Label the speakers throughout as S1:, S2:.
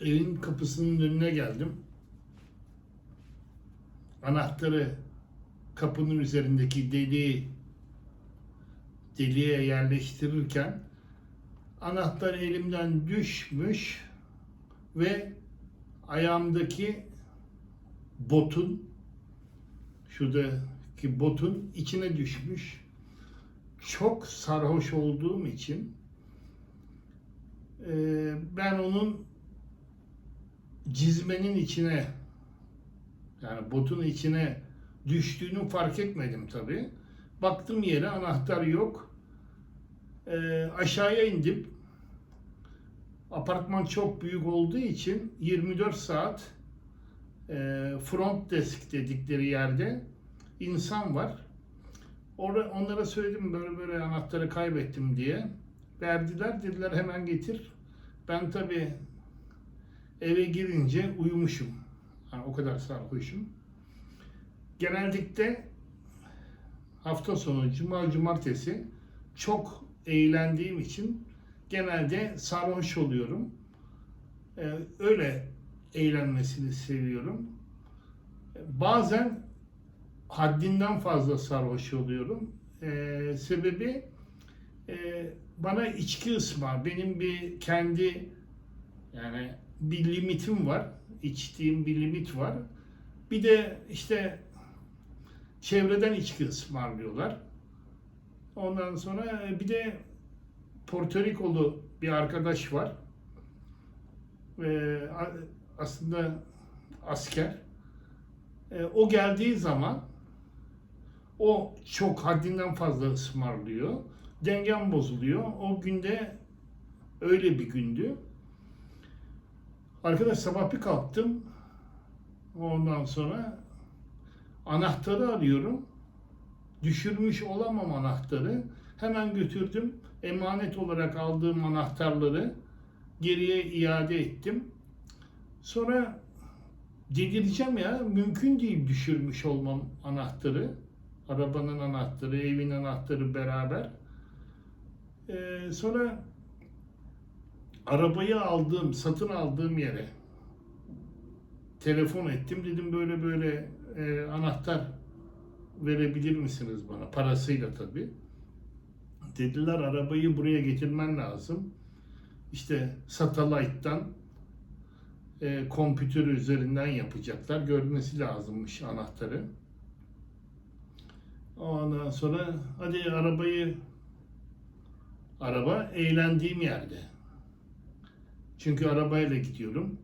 S1: evin kapısının önüne geldim. Anahtarı kapının üzerindeki deliği deliğe yerleştirirken anahtar elimden düşmüş ve ayağımdaki botun şuradaki botun içine düşmüş. Çok sarhoş olduğum için ben onun cizmenin içine yani botun içine düştüğünü fark etmedim tabi. Baktım yere anahtar yok. E, aşağıya indim. Apartman çok büyük olduğu için 24 saat e, front desk dedikleri yerde insan var. Orada onlara söyledim böyle böyle anahtarı kaybettim diye. Verdiler dediler hemen getir. Ben tabi eve girince uyumuşum. Yani o kadar sarhoşum. Genellikle hafta sonu, cuma, cumartesi çok eğlendiğim için genelde sarhoş oluyorum. Ee, öyle eğlenmesini seviyorum. Bazen haddinden fazla sarhoş oluyorum. Ee, sebebi e, bana içki ısmar. Benim bir kendi yani bir limitim var. İçtiğim bir limit var. Bir de işte çevreden içki ısmarlıyorlar. Ondan sonra bir de Porto Rikolu bir arkadaş var. Ee, aslında asker. Ee, o geldiği zaman o çok haddinden fazla ısmarlıyor. Dengem bozuluyor. O günde öyle bir gündü. Arkadaş sabah bir kalktım. Ondan sonra anahtarı arıyorum. Düşürmüş olamam anahtarı. Hemen götürdüm. Emanet olarak aldığım anahtarları geriye iade ettim. Sonra delireceğim ya. Mümkün değil düşürmüş olmam anahtarı. Arabanın anahtarı, evin anahtarı beraber. Ee, sonra arabayı aldığım, satın aldığım yere telefon ettim. Dedim böyle böyle e, anahtar verebilir misiniz bana? Parasıyla tabii. Dediler arabayı buraya getirmen lazım. İşte satellite'tan e, kompütür üzerinden yapacaklar. Görmesi lazımmış anahtarı. Ondan sonra hadi arabayı araba eğlendiğim yerde. Çünkü arabayla gidiyorum.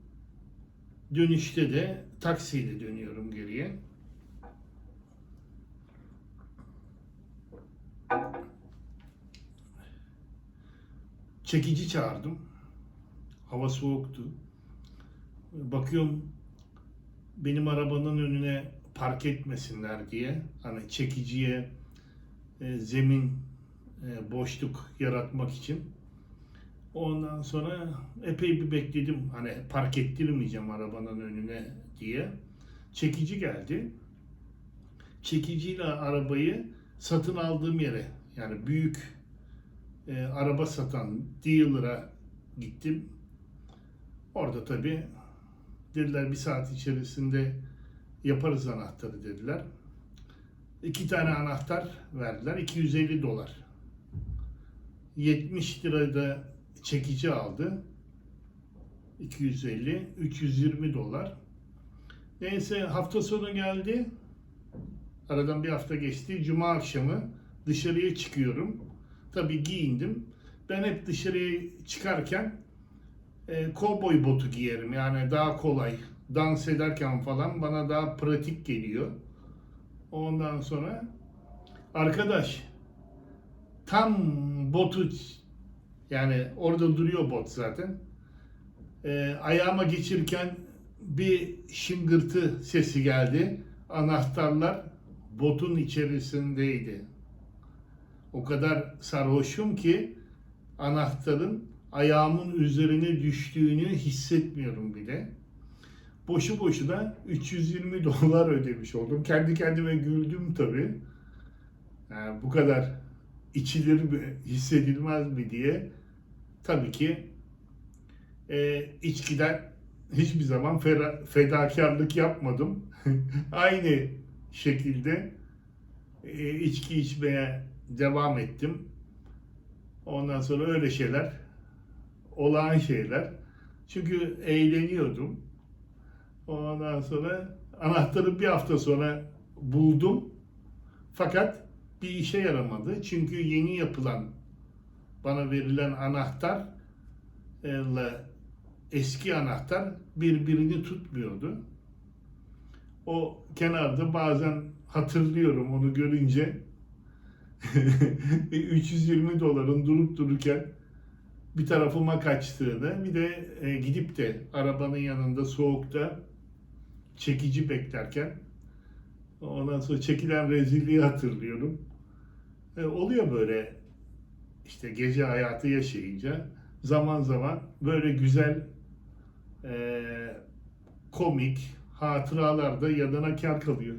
S1: Dönüşte de taksiyle dönüyorum geriye. Çekici çağırdım. Hava soğuktu. Bakıyorum benim arabanın önüne park etmesinler diye hani çekiciye e, zemin e, boşluk yaratmak için. Ondan sonra epey bir bekledim hani park ettirmeyeceğim arabanın önüne diye. Çekici geldi. Çekiciyle arabayı satın aldığım yere yani büyük e, araba satan dealer'a gittim. Orada tabi dediler bir saat içerisinde yaparız anahtarı dediler. İki tane anahtar verdiler. 250 dolar. 70 lirada çekici aldı. 250, 320 dolar. Neyse hafta sonu geldi. Aradan bir hafta geçti. Cuma akşamı dışarıya çıkıyorum. Tabii giyindim. Ben hep dışarıya çıkarken e, kovboy botu giyerim. Yani daha kolay. Dans ederken falan bana daha pratik geliyor. Ondan sonra arkadaş tam botu yani orada duruyor bot zaten. E, ayağıma geçirken bir şıngırtı sesi geldi. Anahtarlar botun içerisindeydi. O kadar sarhoşum ki anahtarın ayağımın üzerine düştüğünü hissetmiyorum bile. Boşu boşuna 320 dolar ödemiş oldum. Kendi kendime güldüm tabii. Yani bu kadar içilir mi, hissedilmez mi diye. Tabii ki e, içkiden hiçbir zaman fera- fedakarlık yapmadım. Aynı şekilde e, içki içmeye devam ettim. Ondan sonra öyle şeyler, olağan şeyler. Çünkü eğleniyordum. Ondan sonra anahtarı bir hafta sonra buldum. Fakat bir işe yaramadı. Çünkü yeni yapılan bana verilen anahtar ile eski anahtar birbirini tutmuyordu. O kenarda bazen hatırlıyorum onu görünce 320 doların durup dururken bir tarafıma kaçtığını bir de e, gidip de arabanın yanında soğukta çekici beklerken ondan sonra çekilen rezilliği hatırlıyorum. E, oluyor böyle işte gece hayatı yaşayınca zaman zaman böyle güzel e, komik hatıralar da yadına kar kalıyor.